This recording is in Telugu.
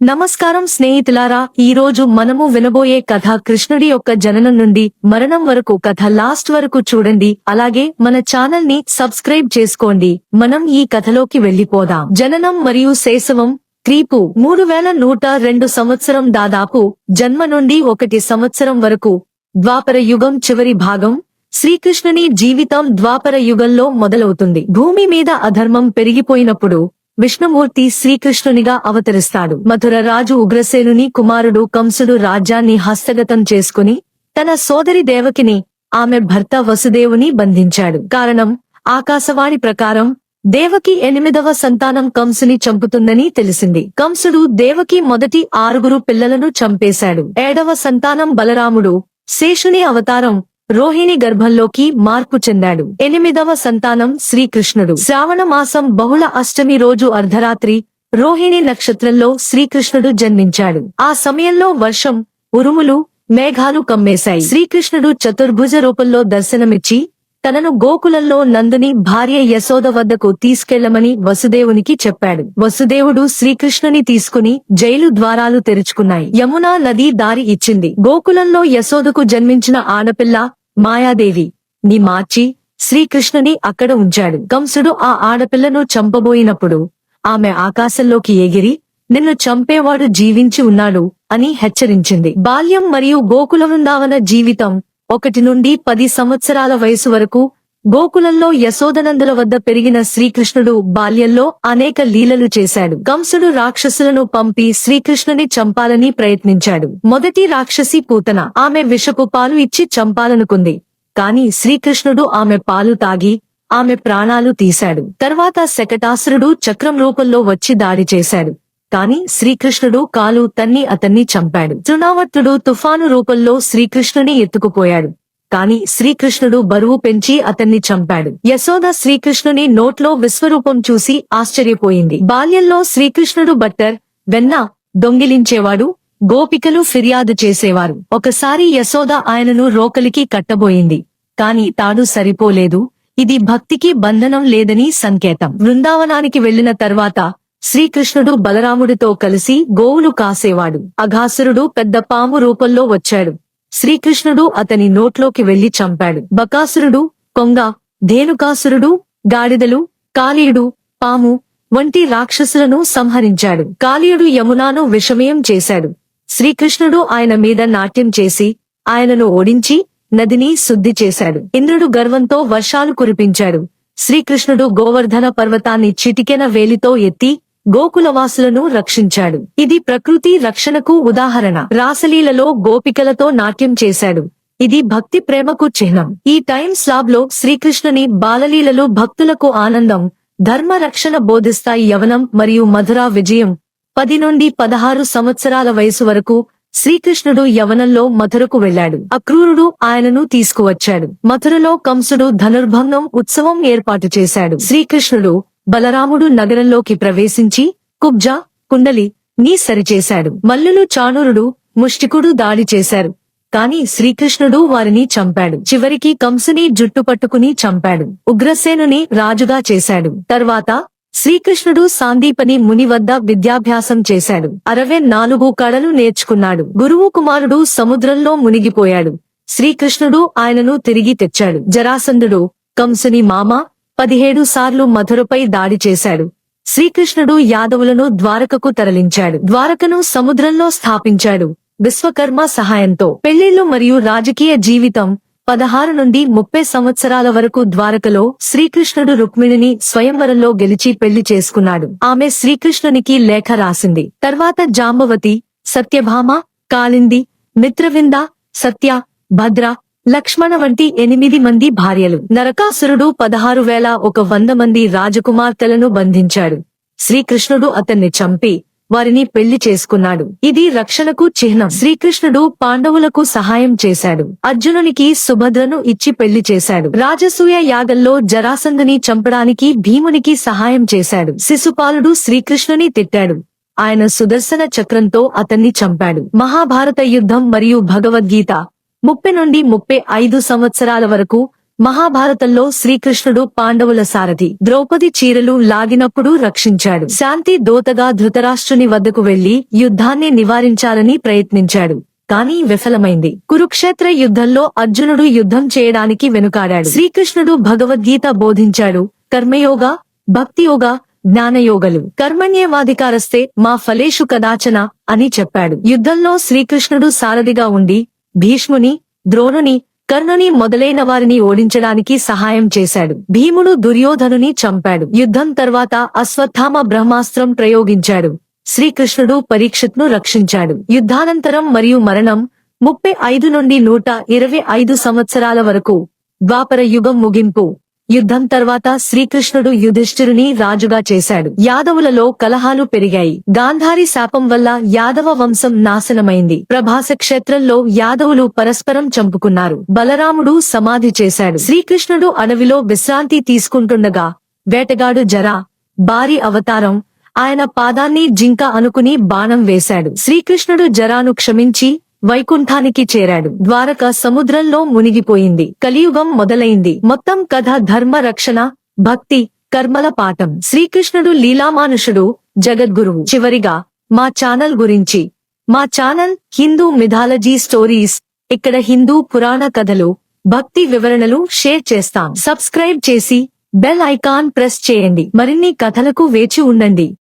నమస్కారం స్నేహితులారా ఈ రోజు మనము వినబోయే కథ కృష్ణుడి యొక్క జననం నుండి మరణం వరకు కథ లాస్ట్ వరకు చూడండి. అలాగే మన ఛానల్ని సబ్స్క్రైబ్ చేసుకోండి. మనం ఈ కథలోకి వెళ్ళిపోదాం జననం మరియు శేషవం క్రీపు మూడు వేల నూట రెండు సంవత్సరం దాదాపు జన్మ నుండి ఒకటి సంవత్సరం వరకు ద్వాపర యుగం చివరి భాగం శ్రీకృష్ణుని జీవితం ద్వాపర యుగంలో మొదలవుతుంది. భూమి మీద అధర్మం పెరిగిపోయినప్పుడు విష్ణుమూర్తి శ్రీకృష్ణునిగా అవతరిస్తాడు. మధుర రాజు ఉగ్రసేనుని కుమారుడు కంసుడు రాజ్యాన్ని హస్తగతం చేసుకుని తన సోదరి దేవకిని ఆమె భర్త వసుదేవుని బంధించాడు. కారణం ఆకాశవాణి ప్రకారం దేవకి ఎనిమిదవ సంతానం కంసుని చంపుతుందని తెలిసింది. కంసుడు దేవకి మొదటి ఆరుగురు పిల్లలను చంపేశాడు. ఏడవ సంతానం బలరాముడు శేషుని అవతారం రోహిణి గర్భంలోకి మార్పు చెందాడు. ఎనిమిదవ సంతానం శ్రీకృష్ణుడు. శ్రావణ మాసం బహుళ అష్టమి రోజు అర్ధరాత్రి రోహిణి నక్షత్రంలో శ్రీకృష్ణుడు జన్మించాడు. ఆ సమయంలో వర్షం ఉరుములు మేఘాలు కమ్మేశాయి. శ్రీకృష్ణుడు చతుర్భుజ రూపంలో దర్శనమిచ్చి తనను గోకులంలో నందుని భార్య యశోద వద్దకు తీసుకెళ్ళమని వసుదేవునికి చెప్పాడు. వసుదేవుడు శ్రీకృష్ణుని తీసుకుని జైలు ద్వారాలు తెరుచుకున్నాయి. యమునా నది దారి ఇచ్చింది. గోకులంలో యశోదకు జన్మించిన ఆడపిల్ల మాయాదేవి ని మార్చి శ్రీకృష్ణుని అక్కడ ఉంచాడు. కంసుడు ఆ ఆడపిల్లను చంపబోయినప్పుడు ఆమె ఆకాశంలోకి ఎగిరి నిన్ను చంపేవాడు జీవించి ఉన్నాడు అని హెచ్చరించింది. బాల్యం మరియు గోకుల వృందావన జీవితం ఒకటి నుండి పది సంవత్సరాల వయసు వరకు గోకులంలో యశోదనందుల వద్ద పెరిగిన శ్రీకృష్ణుడు బాల్యంలో అనేక లీలలు చేశాడు. కంసుడు రాక్షసులను పంపి శ్రీకృష్ణుని చంపాలని ప్రయత్నించాడు. మొదటి రాక్షసి పూతన ఆమె విషపు పాలు ఇచ్చి చంపాలనుకుంది. కాని శ్రీకృష్ణుడు ఆమె పాలు తాగి ఆమె ప్రాణాలు తీశాడు. తర్వాత శకటాసురుడు చక్రం రూపంలో వచ్చి దాడి చేశాడు. కాని శ్రీకృష్ణుడు కాలు తన్ని అతన్ని చంపాడు. తృణావర్తుడు తుఫాను రూపంలో శ్రీకృష్ణుని ఎత్తుకుపోయాడు. కాని శ్రీకృష్ణుడు బరువు పెంచి అతన్ని చంపాడు. యశోద శ్రీకృష్ణుని నోట్లో విశ్వరూపం చూసి ఆశ్చర్యపోయింది. బాల్యంలో శ్రీకృష్ణుడు బట్టర్ వెన్న దొంగిలించేవాడు గోపికలు ఫిర్యాదు చేసేవారు. ఒకసారి యశోద ఆయనను రోకలికి కట్టబోయింది. కాని తాడు సరిపోలేదు. ఇది భక్తికి బంధనం లేదని సంకేతం. బృందావనానికి వెళ్ళిన తర్వాత శ్రీకృష్ణుడు బలరాముడితో కలిసి గోవులు కాసేవాడు. అఘాసురుడు పెద్ద పాము రూపంలో వచ్చాడు. శ్రీకృష్ణుడు అతని నోట్లోకి వెళ్ళి చంపాడు. బకాసురుడు కొంగ ధేనుకాసురుడు గాడిదలు కాళీయుడు పాము వంటి రాక్షసులను సంహరించాడు. కాళీయుడు యమునాను విషమయం చేశాడు. శ్రీకృష్ణుడు ఆయన మీద నాట్యం చేసి ఆయనను ఓడించి నదిని శుద్ధి చేశాడు. ఇంద్రుడు గర్వంతో వర్షాలు కురిపించాడు. శ్రీకృష్ణుడు గోవర్ధన పర్వతాన్ని చిటికెన వేలితో ఎత్తి గోకులవాసులను రక్షించాడు. ఇది ప్రకృతి రక్షణకు ఉదాహరణ. రాసలీలలో గోపికలతో నాట్యం చేశాడు. ఇది భక్తి ప్రేమకు చిహ్నం. ఈ టైం స్లాబ్లో శ్రీకృష్ణుని బాలలీలలు భక్తులకు ఆనందం ధర్మ రక్షణ బోధిస్తాయి యవనం మరియు మధురా విజయం. పది నుండి పదహారు సంవత్సరాల వయసు వరకు శ్రీకృష్ణుడు యవనంలో మధురకు వెళ్ళాడు అక్రూరుడు ఆయనను తీసుకువచ్చాడు. మథురలో కంసుడు ధనుర్భంగం ఉత్సవం ఏర్పాటు చేశాడు. శ్రీకృష్ణుడు బలరాముడు నగరంలోకి ప్రవేశించి కుబ్జా కుండలి నీ సరిచేశాడు. మల్లులు చాణూరుడు ముష్టికుడు దాడి చేశారు. కాని శ్రీకృష్ణుడు వారిని చంపాడు. చివరికి కంసుని జుట్టు పట్టుకుని చంపాడు. ఉగ్రసేనుని రాజుగా చేశాడు. తర్వాత శ్రీకృష్ణుడు సాందీపని ముని వద్ద విద్యాభ్యాసం చేశాడు. అరవై నాలుగు కళలు నేర్చుకున్నాడు. గురువు కుమారుడు సముద్రంలో మునిగిపోయాడు. శ్రీకృష్ణుడు ఆయనను తిరిగి తెచ్చాడు. జరాసంధుడు కంసుని మామ పదిహేడు సార్లు మధురపై దాడి చేశాడు. శ్రీకృష్ణుడు యాదవులను ద్వారకకు తరలించాడు. ద్వారకను సముద్రంలో స్థాపించాడు. విశ్వకర్మ సహాయంతో. పెళ్ళిళ్ళు మరియు రాజకీయ జీవితం పదహారు నుండి ముప్పై సంవత్సరాల వరకు ద్వారకలో శ్రీకృష్ణుడు రుక్మిణిని స్వయంవరంలో గెలిచి పెళ్ళి చేసుకున్నాడు. ఆమె శ్రీకృష్ణునికి లేఖ రాసింది. తర్వాత జాంబవతి సత్యభామ కాళింది మిత్రవింద సత్య భద్ర లక్ష్మణ వంటి ఎనిమిది మంది భార్యలు. నరకాసురుడు పదహారు వేల ఒక వంద మంది రాజకుమార్తెలను బంధించాడు. శ్రీకృష్ణుడు అతన్ని చంపి వారిని పెళ్ళి చేసుకున్నాడు. ఇది రక్షణకు చిహ్నం. శ్రీకృష్ణుడు పాండవులకు సహాయం చేశాడు. అర్జునునికి సుభద్రను ఇచ్చి పెళ్ళి చేశాడు. రాజసూయ యాగంలో జరాసంధని చంపడానికి భీమునికి సహాయం చేశాడు. శిశుపాలుడు శ్రీకృష్ణుని తిట్టాడు. ఆయన సుదర్శన చక్రంతో అతన్ని చంపాడు. మహాభారత యుద్ధం మరియు భగవద్గీత ముప్పై నుండి ముప్పై ఐదు సంవత్సరాల వరకు మహాభారతంలో శ్రీకృష్ణుడు పాండవుల సారథి. ద్రౌపది చీరలు లాగినప్పుడు రక్షించాడు. శాంతి దోతగా ధృతరాష్ట్రుని వద్దకు వెళ్ళి యుద్ధాన్ని నివారించాలని ప్రయత్నించాడు. కానీ విఫలమైంది. కురుక్షేత్ర యుద్ధంలో అర్జునుడు యుద్ధం చేయడానికి వెనుకాడాడు. శ్రీకృష్ణుడు భగవద్గీత బోధించాడు. కర్మయోగ భక్తియోగ జ్ఞానయోగలు. కర్మణ్యేవాధికారస్తే మా ఫలేషు కదాచన అని చెప్పాడు. యుద్ధంలో శ్రీకృష్ణుడు సారథిగా ఉండి భీష్ముని ద్రోణుని కర్ణుని మొదలైన వారిని ఓడించడానికి సహాయం చేశాడు. భీముడు దుర్యోధనుని చంపాడు. యుద్ధం తర్వాత అశ్వత్థామ బ్రహ్మాస్త్రం ప్రయోగించాడు. శ్రీకృష్ణుడు పరీక్షత్ను రక్షించాడు. యుద్ధానంతరం మరియు మరణం ముప్పై ఐదు నుండి నూట ఇరవై ఐదు సంవత్సరాల వరకు ద్వాపర యుగం ముగింపు. యుద్ధం తర్వాత శ్రీకృష్ణుడు యుధిష్ఠిరుని రాజుగా చేశాడు. యాదవులలో కలహాలు పెరిగాయి. గాంధారి శాపం వల్ల యాదవ వంశం నాశనమైంది. ప్రభాస క్షేత్రంలో యాదవులు పరస్పరం చంపుకున్నారు. బలరాముడు సమాధి చేశాడు. శ్రీకృష్ణుడు అడవిలో విశ్రాంతి తీసుకుంటుండగా వేటగాడు జరా భారీ అవతారం. ఆయన పాదాన్ని జింక అనుకుని బాణం వేశాడు. శ్రీకృష్ణుడు జరాను క్షమించి వైకుంఠానికి చేరాడు. ద్వారక సముద్రంలో మునిగిపోయింది. కలియుగం మొదలైంది. మొత్తం కథ ధర్మ రక్షణ భక్తి కర్మల పాఠం. శ్రీకృష్ణుడు లీలామానుషుడు జగద్గురువు. చివరిగా మా ఛానల్ గురించి. మా ఛానల్ హిందూ మిథాలజీ స్టోరీస్ ఇక్కడ హిందూ పురాణ కథలు భక్తి వివరణలు షేర్ చేస్తాం. సబ్స్క్రైబ్ చేసి బెల్ ఐకాన్ ప్రెస్ చేయండి. మరిన్ని కథలకు వేచి ఉండండి.